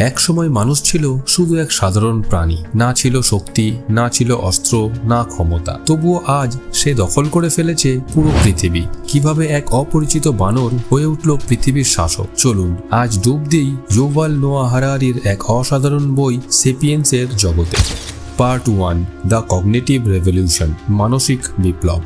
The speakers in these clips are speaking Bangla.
একসময় মানুষ ছিল শুধু এক সাধারণ প্রাণী। না ছিল শক্তি, না ছিল অস্ত্র, না ক্ষমতা। তবুও আজ সে দখল করে ফেলেছে পুরো পৃথিবী। কীভাবে এক অপরিচিত বানর হয়ে উঠল পৃথিবীর শাসক? চলুন, আজ ডুব দিই ইউভাল নোয়া হারারির এক অসাধারণ বই সেপিয়েন্সের জগতে। Part one, the cognitive revolution, মানসিক বিপ্লব।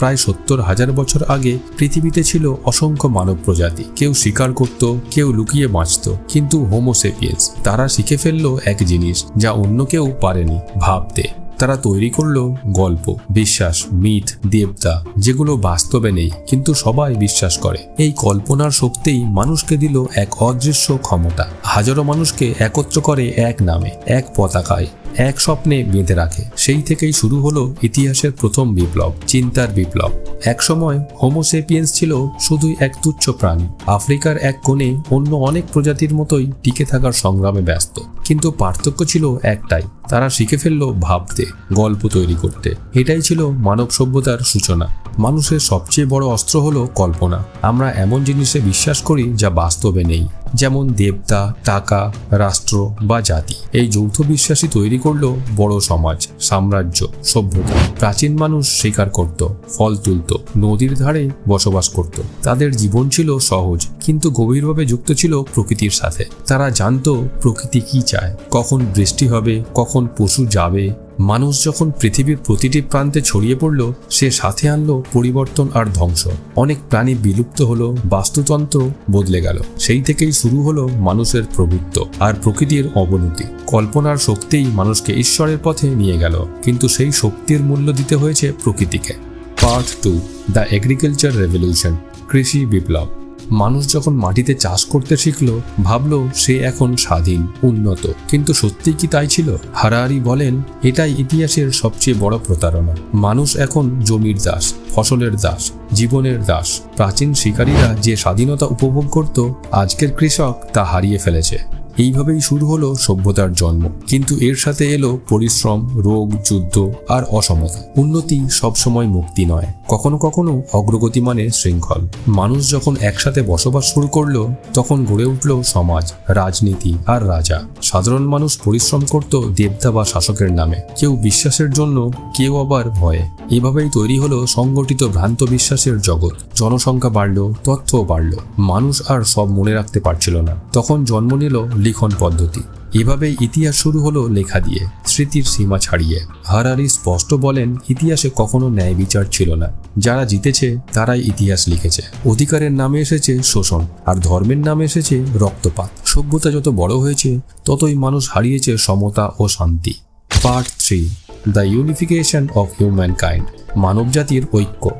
প্রায় সত্তর হাজার বছর আগে পৃথিবীতে ছিল অসংখ্য মানব প্রজাতি। কেউ শিকার করত, কেউ লুকিয়ে বাঁচত, কিন্তু হোমোসেপিয়েন্স তারা শিখে ফেলল এক জিনিস যা অন্য কেউ পারেনি, ভাবতে। তারা তৈরি করল গল্প, বিশ্বাস, মিথ, দেবতা, যেগুলো বাস্তবে নেই, কিন্তু সবাই বিশ্বাস করে। এই কল্পনার শক্তিই মানুষকে দিল এক অদৃশ্য ক্ষমতা। হাজারো মানুষকে একত্র করে এক নামে, এক পতাকায়। এক স্বপ্নে বেঁধে রাখে। সেই থেকেই শুরু হলো ইতিহাসের প্রথম বিপ্লব, চিন্তার বিপ্লব। এক সময় হোমোসেপিয়েন্স ছিল শুধুই এক তুচ্ছ প্রাণী। আফ্রিকার এক কোণে অন্য অনেক প্রজাতির মতোই টিকে থাকার সংগ্রামে ব্যস্ত। কিন্তু পার্থক্য ছিল একটাই। তারা শিখে ফেলল ভাবতে, গল্প তৈরি করতে। এটাই ছিল মানব সভ্যতার সূচনা। মানুষের সবচেয়ে বড় অস্ত্র হলো কল্পনা। আমরা এমন জিনিসে বিশ্বাস করি যা বাস্তবে নেই। যেমন দেবতা, টাকা, রাষ্ট্র বা জাতি। এই যৌথ বিশ্বাসই তৈরি করল বড় সমাজ, সাম্রাজ্য, সভ্যতা। প্রাচীন মানুষ শিকার করত, ফল তুলত, নদীর ধারে বসবাস করত। তাদের জীবন ছিল সহজ, কিন্তু গভীরভাবে যুক্ত ছিল প্রকৃতির সাথে। তারা জানতো প্রকৃতি কি চায়। কখন বৃষ্টি হবে, কখন পশু যাবে। মানুষ যখন পৃথিবীর প্রতিটি প্রান্তে ছড়িয়ে পড়ল, সে সাথে আনলো পরিবর্তন আর ধ্বংস। অনেক প্রাণী বিলুপ্ত হলো, বাস্তুতন্ত্র বদলে গেল। সেই থেকেই শুরু হলো মানুষের প্রভুত্ব আর প্রকৃতির অবনতি। কল্পনার শক্তিই মানুষকে ঈশ্বরের পথে নিয়ে গেল, কিন্তু সেই শক্তির মূল্য দিতে হয়েছে প্রকৃতিকে। Part two, the agriculture revolution, কৃষি বিপ্লব। মানুষ যখন মাটিতে চাষ করতে শিখল, ভাবল সে এখন স্বাধীন, উন্নত। কিন্তু সত্যি কি তাই ছিল? হারাহারি বলেন, এটাই ইতিহাসের সবচেয়ে বড় প্রতারণা। মানুষ এখন জমির দাস, ফসলের দাস, জীবনের দাস। প্রাচীন শিকারীরা যে স্বাধীনতা উপভোগ করত, আজকের কৃষক তা হারিয়ে ফেলেছে। এইভাবেই শুরু হলো সভ্যতার জন্ম। কিন্তু এর সাথে এলো পরিশ্রম, রোগ, যুদ্ধ আর অসমতা। উন্নতি সবসময় মুক্তি নয়। কখনো কখনো অগ্রগতি মানে শৃঙ্খল। মানুষ যখন একসাথে বসবাস শুরু করল, তখন গড়ে উঠল সমাজ, রাজনীতি আর রাজা। সাধারণ মানুষ পরিশ্রম করত দেবতা বা শাসকের নামে। কেউ বিশ্বাসের জন্য, কেউ আবার ভয়ে। এভাবেই তৈরি হলো সংগঠিত ভ্রান্ত বিশ্বাসের জগৎ। জনসংখ্যা বাড়ল, তথ্যও বাড়ল। মানুষ আর সব মনে রাখতে পারছিল না। তখন জন্ম নিল লিখন পদ্ধতি। এভাবেই ইতিহাস শুরু হলো লেখা দিয়ে, স্মৃতির সীমা ছাড়িয়ে। হারারি স্পষ্ট বলেন, ইতিহাসে কখনো ন্যায় বিচার ছিল না। যারা জিতেছে, তারাই ইতিহাস লিখেছে। অধিকারের নামে এসেছে শোষণ, আর ধর্মের নামে এসেছে রক্তপাত। সভ্যতা যত বড় হয়েছে, ততই মানুষ হারিয়েছে সমতা ও শান্তি। Part three, the unification of humankind মানবজাতির ঐক্য।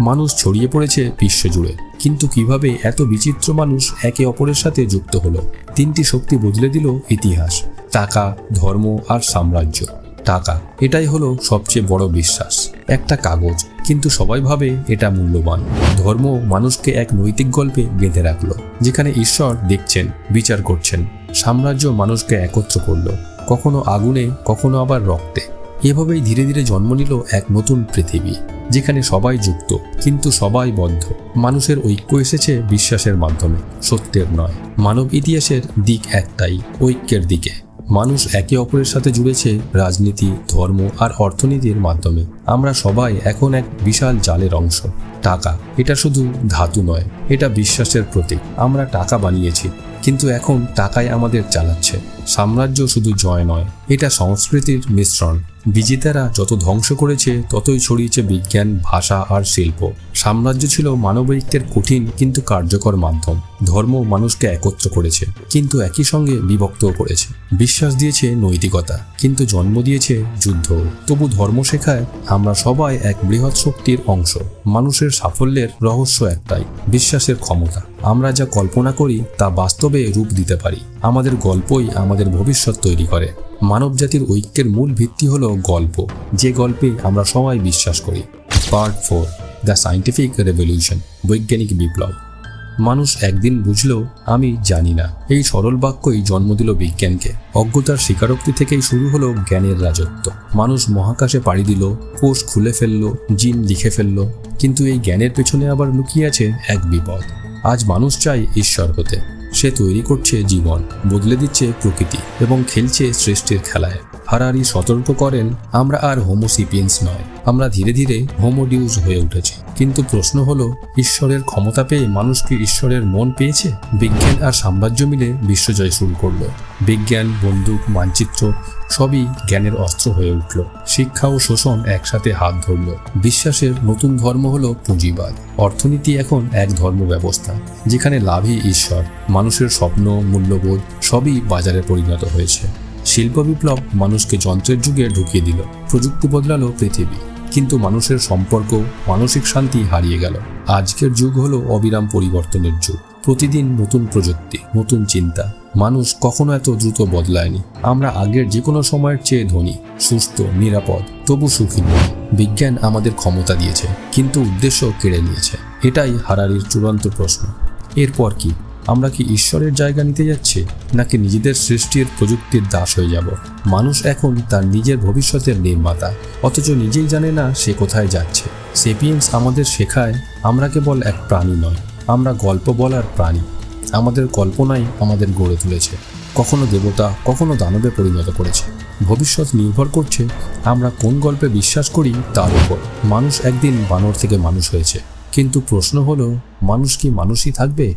মানুষ ছড়িয়ে পড়েছে বিশ্বজুড়ে। কিন্তু কীভাবে এত বিচিত্র মানুষ একে অপরের সাথে যুক্ত হলো? তিনটি শক্তি বদলে দিল ইতিহাস, টাকা, ধর্ম আর সাম্রাজ্য। টাকা, এটাই হলো সবচেয়ে বড় বিশ্বাস। একটা কাগজ, কিন্তু সবাই ভাবে এটা মূল্যবান। ধর্ম মানুষকে এক নৈতিক গল্পে বেঁধে রাখল, যেখানে ঈশ্বর দেখছেন, বিচার করছেন। সাম্রাজ্য মানুষকে একত্র করল, কখনো আগুনে, কখনো আবার রক্তে। এভাবেই ধীরে ধীরে জন্ম নিল এক নতুন পৃথিবী, যেখানে সবাই যুক্ত, কিন্তু সবাই বদ্ধ। মানুষের ঐক্য এসেছে বিশ্বাসের মাধ্যমে, সত্যের নয়। মানব ইতিহাসের দিক একটাই, ঐক্যের দিকে। মানুষ একে অপরের সাথে জুড়েছে রাজনীতি, ধর্ম আর অর্থনীতির মাধ্যমে। আমরা সবাই এখন এক বিশাল জালের অংশ। টাকা, এটা শুধু ধাতু নয়, এটা বিশ্বাসের প্রতীক। আমরা টাকা বানিয়েছি, কিন্তু এখন টাকাই আমাদের চালাচ্ছে। সাম্রাজ্য শুধু জয় নয়, এটা সংস্কৃতির মিশ্রণ। বিজেতারা যত ধ্বংস করেছে, ততই ছড়িয়েছে বিজ্ঞান, ভাষা আর শিল্প। সাম্রাজ্য ছিল মানবৈক্যের কঠিন কিন্তু কার্যকর মাধ্যম। ধর্ম মানুষকে একত্র করেছে, কিন্তু একই সঙ্গে বিভক্তও করেছে। বিশ্বাস দিয়েছে নৈতিকতা, কিন্তু জন্ম দিয়েছে যুদ্ধ। তবু ধর্ম শেখায় আমরা সবাই এক বৃহৎ শক্তির অংশ। মানুষের সাফল্যের রহস্য একটাই, বিশ্বাসের ক্ষমতা। আমরা যা কল্পনা করি, তা বাস্তবে রূপ দিতে পারি। আমাদের গল্পই আমাদের ভবিষ্যৎ তৈরি করে। মানবজাতির ঐক্যের মূল ভিত্তি হলো গল্প। যে গল্পে আমরা সবাই বিশ্বাস করি। Part four, the scientific revolution, বৈজ্ঞানিক বিপ্লব। মানুষ একদিন বুঝল আমি জানি না। এই সরল বাক্যই জন্ম দিল বিজ্ঞানকে। অজ্ঞতার স্বীকারোক্তি থেকেই শুরু হলো জ্ঞানের রাজত্ব। মানুষ মহাকাশে পাড়ি দিল, কোষ খুলে ফেলল, জিন লিখে ফেলল। কিন্তু এই জ্ঞানের পেছনে আবার লুকিয়ে আছে এক বিপদ। আজ মানুষ চায় ঈশ্বর হতে। সে তৈরি করছে জীবন, বদলে দিচ্ছে প্রকৃতি এবং খেলছে সৃষ্টির খেলায়। হারারি সতর্ক করেন, আমরা আর হোমোসিপিয়েন্স নয়, আমরা ধীরে ধীরে হোমোডিউজ হয়ে উঠেছি। কিন্তু প্রশ্ন হলো, ঈশ্বরের ক্ষমতা পেয়ে মানুষ কি ঈশ্বরের মন পেয়েছে? বিজ্ঞান আর সাম্রাজ্য মিলে বিশ্বজয় শুরু করল। বিজ্ঞান, বন্দুক, মানচিত্র সবই জ্ঞানের অস্ত্র হয়ে উঠল। শিক্ষা ও শোষণ একসাথে হাত ধরল। বিশ্বাসের নতুন ধর্ম হল পুঁজিবাদ। অর্থনীতি এখন এক ধর্ম ব্যবস্থা যেখানে লাভই ঈশ্বর। মানুষের স্বপ্ন, মূল্যবোধ সবই বাজারে পরিণত হয়েছে। শিল্প বিপ্লব মানুষকে যন্ত্রের যুগে ঢুকিয়ে দিল। প্রযুক্তি বদলালো পৃথিবী। কিন্তু মানুষের সম্পর্ক, মানসিক শান্তি হারিয়ে গেল। আজকের যুগ হলো অবিরাম পরিবর্তনের যুগ। প্রতিদিন নতুন প্রযুক্তি, নতুন চিন্তা। মানুষ কখনো এত দ্রুত বদলায়নি। আমরা আগের যে কোনো সময়ের চেয়ে ধনী, সুস্থ, নিরাপদ, তবু সুখী নয় বিজ্ঞান আমাদের ক্ষমতা দিয়েছে, কিন্তু উদ্দেশ্য কেড়ে নিয়েছে। এটাই হারারির চূড়ান্ত প্রশ্ন। এরপর কি? আমরা কি ঈশ্বরের জায়গা নিতে যাচ্ছি, নাকি নিজেদের সৃষ্টির প্রযুক্তির দাস হয়ে যাব? মানুষ এখন তার নিজের ভবিষ্যতের নির্মাতা, অথচ নিজেই জানে না সে কোথায় যাচ্ছে। সেপিয়েন্স আমাদের শেখায়, আমরা কেবল এক প্রাণী নয়, আমরা গল্প বলার প্রাণী। আমাদের কল্পনাই আমাদের গড়ে তুলেছে। কখনো দেবতা, কখনো দানবে পরিণত করেছে। ভবিষ্যৎ নির্ভর করছে, আমরা কোন গল্পে বিশ্বাস করি তার উপর। মানুষ একদিন বানর থেকে মানুষ হয়েছে। কিন্তু প্রশ্ন হলো, মানুষ কি মানুষই থাকবে?